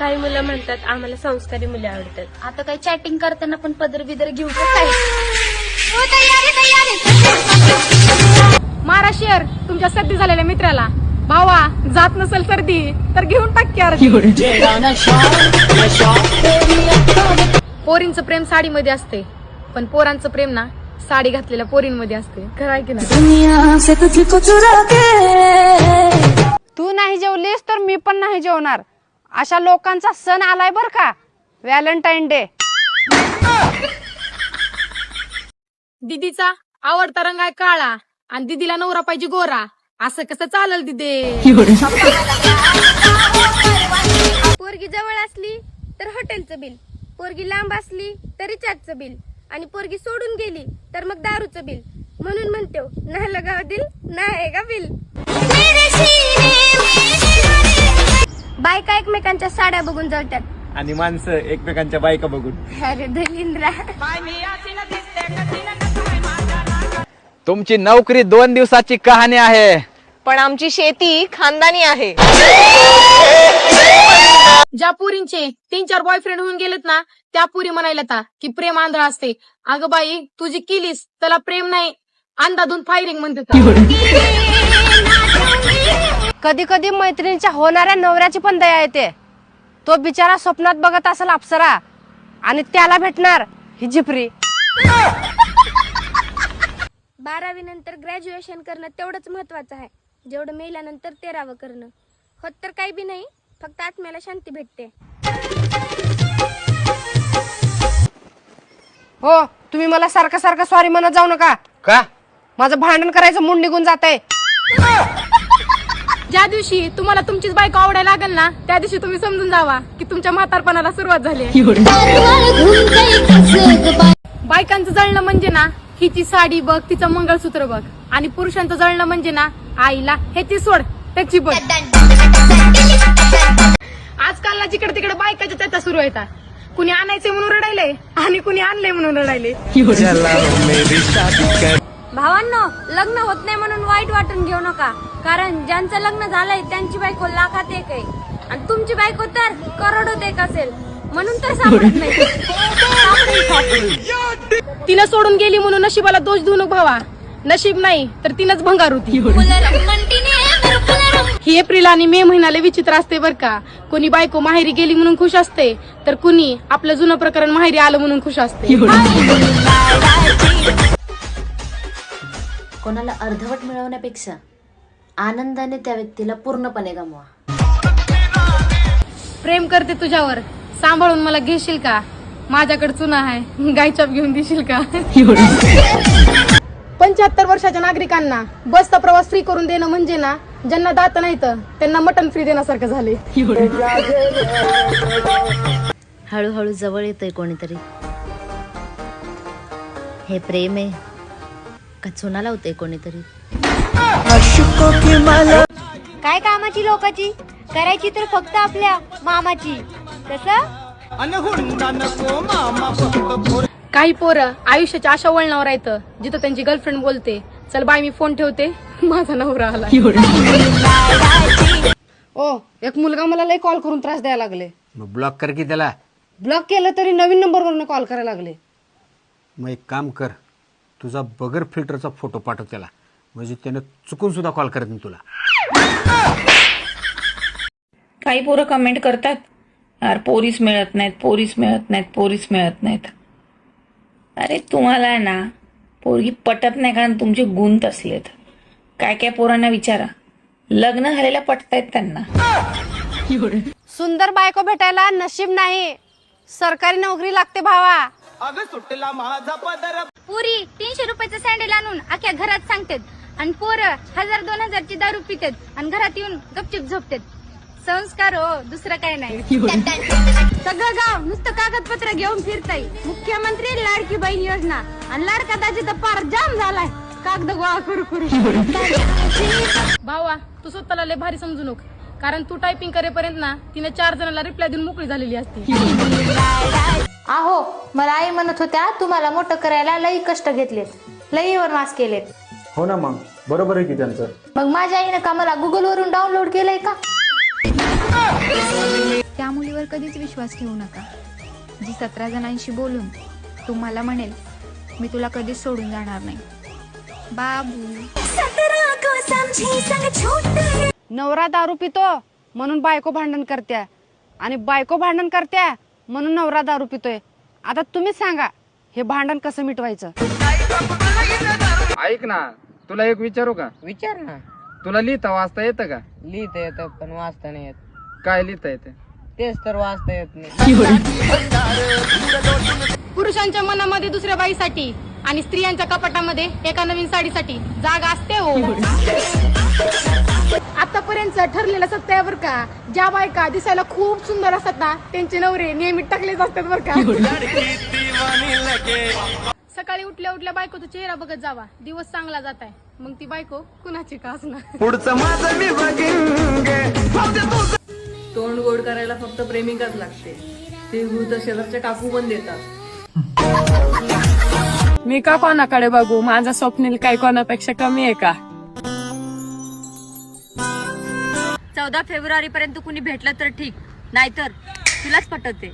काही मुलं म्हणतात आम्हाला संस्कारी मुले आवडतात. आता काही चॅटिंग करताना पण पदर बिदर घेऊ का काय मारा शेअर तुमच्या सर्दी झालेल्या मित्राला. भावा जात नसेल सर्दी तर घेऊन टाक की अर्धी. पोरींचं प्रेम साडीमध्ये असते पण पोरांचं प्रेम ना साडी घातलेल्या पोरींमध्ये असते. खरं आहे की नाही? तू नाही जेवलीस तर मी पण नाही जेवणार. अशा लोकांचा सण आलाय बर का? व्हॅलेंटाईन डे दीदीचा आवडता रंग आहे काळा आणि दीदीला नवरा पाहिजे गोरा. असं कसं चालल दिदे? पोरगी जवळ असली तर हॉटेलचं बिल पोरगी लांब असली तर रिचार्जचं बिल आणि पोरगी सोडून गेली तर मग दारूचं बिल. म्हणून म्हणतो नाही लगाव दिल नाही का बिल. बायका एकमेकांच्या साड्या बघून जळतात आणि माणसं एकमेकांच्या बायका बघून. अरे दलिंद्रा तुमची नोकरी दोन दिवसाची कहाणी आहे. पण आमची शेती खानदानी आहे. ज्या पुरींचे तीन चार बॉयफ्रेंड होऊन गेलेत ना त्या पुरी म्हणायला आता की प्रेम आंधळा असते. अगं बाई तुझी केलीस त्याला प्रेम नाही. अंधाधून फायरिंग म्हणते कधी कधी मैत्रिणीच्या होणाऱ्या नवऱ्याची पण दया येते. तो बिचारा स्वप्नात बघत असेल अप्सरा आणि त्याला भेटणार ही जिपरी बारावी नंतर ग्रॅज्युएशन करणं तेवढंच महत्वाचं आहे. जेवढं मेल्यानंतर तेरावं करणं. होत तर काही बी नाही फक्त आत्म्याला शांती भेटते. हो तुम्ही मला सारखं सारखं सॉरी म्हणत जाऊ नका. का? माझं भांडण करायचं मूड निघून जात आहे ज्या दिवशी तुम्हाला तुमचीच बायको आवडायला लागेल ना त्या दिवशी तुम्ही समजून जावा की तुमच्या म्हातारपणाला सुरुवात झाली आहे. बायकांचं जळणं म्हणजे ना हिची साडी बघ तिचं मंगळसूत्र बघ. आणि पुरुषांचं जळणं म्हणजे ना आईला हे ती सोड त्याची बघ. आजकाल ना जिकडे तिकडे बायकाच्या त्याचा सुरू येतात कुणी आणायचे म्हणून रडायले आणि कुणी आणले म्हणून रडायले भावांनो लग्न होत नाही म्हणून वाईट वाटून घेऊ नका. कारण ज्यांचं लग्न झालंय त्यांची बायको लाखात एक आहे. आणि तुमची बायको तर करोडोत एक असेल. म्हणून तर सापडत नाही. तिनं सोडून गेली म्हणून नशिबाला दोष देऊ नको भावा. नशीब नाही तर तिनंच भंगार होती. ही एप्रिल आणि मे महिन्याला विचित्र असते बर का. कोणी बायको माहेरी गेली म्हणून खुश असते तर कुणी आपलं जुनं प्रकरण माहेरी आलं म्हणून खुश असते. कोणाला अर्धवट मिळवण्यापेक्षा आनंदाने त्या व्यक्तीला पूर्णपणे गमवा. प्रेम करते तुझ्यावर. सांभाळून मला घेशील का? माझ्याकडे चुना आहे. गायचाप घेऊन देशील का? पंच्याहत्तर वर्षाच्या नागरिकांना बसचा प्रवास फ्री करून देणं म्हणजे ना ज्यांना दात नाही तर त्यांना मटन फ्री देण्यासारखं झाले हळूहळू जवळ येतोय कोणीतरी. हे प्रेम आहे. का चुना लावतंय कोणीतरी. काय कामाची लोकाची? करायची तर फक्त आपल्या मामाची. कसं काही पोरं आयुष्याच्या अशा वळणावर येतं जिथं त्यांची गर्लफ्रेंड बोलते चल बाय मी फोन ठेवते. माझा नवरा आला. ओ एक मुलगा मला लय कॉल करून त्रास द्यायला लागले. मग ब्लॉक कर की त्याला? ब्लॉक केलं तरी नवीन नंबरवरून कॉल करायला लागले. मग एक काम कर तुझा बगर फिल्टरचा फोटो पाठव त्याला. म्हणजे त्यानं चुकून सुद्धा कॉल करत नाही तुला. काही पोरं कमेंट करतात यार पोरीस मिळत नाहीत पोरीस मिळत नाहीत पोरीस मिळत नाहीत. अरे तुम्हाला आहे ना पोरगी पटत नाही कारण तुमचे गुण तसलेत काय काय पोरांना विचारा. लग्न झालेल्या पटतायत त्यांना. सुंदर बायको भेटायला नशीब नाही. सरकारी नोकरी लागते भावा. पुरी तीनशे रुपयाचं सँडल आणून अख्ख्या घरात सांगतात. आणि पोरं हजार दोन हजारची दारू पितात आणि घरात येऊन गपचिप झोपतात. संस्कार हो दुसरं काय नाही. सगळं गाव नुसतं कागदपत्र घेऊन फिरताय. मुख्यमंत्री लाडकी बहीण योजना. आणि लाडका दाजी तर पार जाम झालाय. कागद गोळा करू करू. भावा तू स्वतःला लय भारी समजू नको कारण तू टायपिंग करेपर्यंत ना तिने चार जणांना रिप्लाय देऊन मोकळी झालेली असते. आहो मला आई म्हणत होत्या तुम्हाला मोठं करायला लई कष्ट घेतलेत. लईवर मास केलेत. हो ना मग. बरोबर आहे की त्यांचं? मग माझ्या आईनं का मला गुगल वरून डाउनलोड केलंय का? त्या मुलीवर कधीच विश्वास ठेवू नका. जी सतरा जणांशी बोलून तुम्हाला म्हणेल मी तुला कधीच सोडून जाणार नाही. बाबू. नवरा दारू पितो म्हणून बायको भांडण करत्या. आणि बायको भांडण करत्या म्हणून नवरा दारू पितोय. आता तुम्हीच सांगा हे भांडण कसं मिटवायचं? ऐक ना तुला एक विचारू का? विचार ना. तुला लिहिता वाचता येतं का? लिहिता येतं पण वाचता नाही येत. काय लिहिता येतं? तेच तर वाचता येत नाही. पुरुषांच्या मनामध्ये दुसऱ्या बाईसाठी आणि स्त्रियांच्या कपाटामध्ये एका नवीन साडीसाठी जागा असते हो. आतापर्यंत ठरलेलं सत्य आहे बरं का. ज्या बायका दिसायला खूप सुंदर असतात ना त्यांचे नवरे नियमित टाकलेच असतात बरं का. सकाळी उठल्या उठल्या बायकोचा चेहरा बघत जावा. दिवस चांगला जात आहे. मग ती बायको कुणाची का असणार? तोंड गोड करायला फक्त प्रेमिकाच लागते. ते भूत शेजारच्या काकू पण देतात. मी का कोणाकडे बघू? माझा स्वप्नील काय कोणापेक्षा कमी आहे का? चौदा फेब्रुवारी पर्यंत कुणी भेटलं तर ठीक. नाहीतर तुलाच पटवते